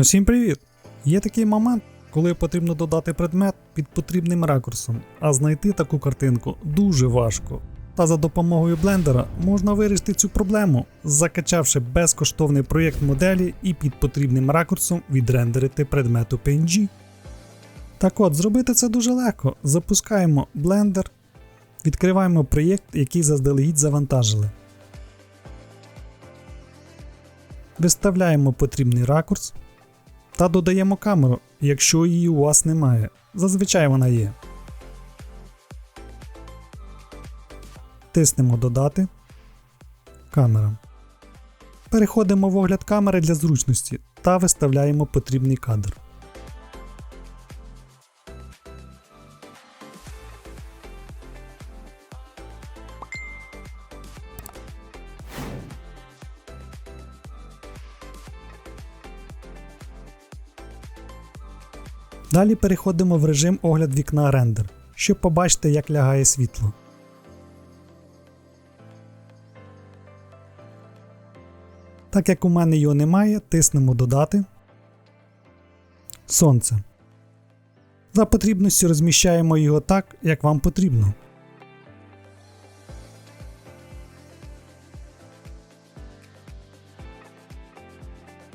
Усім привіт! Є такий момент, коли потрібно додати предмет під потрібним ракурсом, а знайти таку картинку дуже важко. Та за допомогою блендера можна вирішити цю проблему, закачавши безкоштовний проєкт моделі і під потрібним ракурсом відрендерити предмет у PNG. Так от, зробити це дуже легко. Запускаємо Blender, відкриваємо проєкт, який заздалегідь завантажили. Виставляємо потрібний ракурс та додаємо камеру, якщо її у вас немає. Зазвичай вона є. Тиснемо Додати. Камера. Переходимо в огляд камери для зручності та виставляємо потрібний кадр. Далі переходимо в режим огляд вікна рендер, щоб побачити, як лягає світло. Так як у мене його немає, тиснемо Додати. Сонце. За потрібністю розміщаємо його так, як вам потрібно.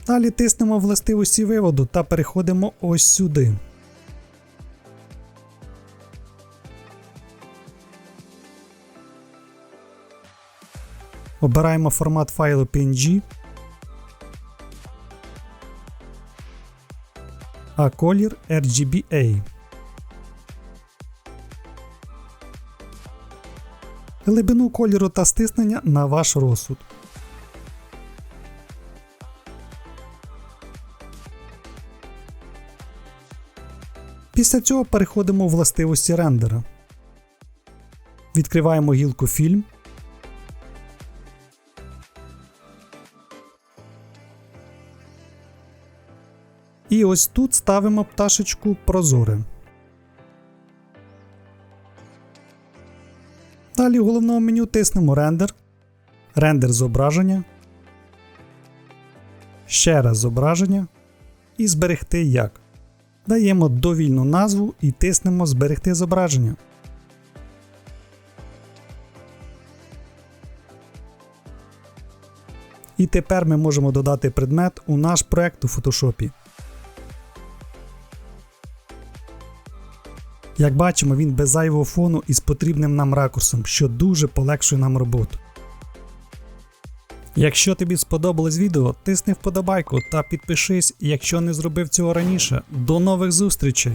Далі тиснемо властивості виводу та переходимо ось сюди. Обираємо формат файлу PNG, а колір RGBA. Глибину кольору та стиснення на ваш розсуд. Після цього переходимо у властивості рендера. Відкриваємо гілку фільм. І ось тут ставимо пташечку прозоре. Далі в головному меню тиснемо рендер, рендер зображення, ще раз зображення і зберегти як. Даємо довільну назву і тиснемо Зберегти зображення. І тепер ми можемо додати предмет у наш проект у фотошопі. Як бачимо, він без зайвого фону і з потрібним нам ракурсом, що дуже полегшує нам роботу. Якщо тобі сподобалось відео, тисни вподобайку та підпишись, якщо не зробив цього раніше. До нових зустрічей!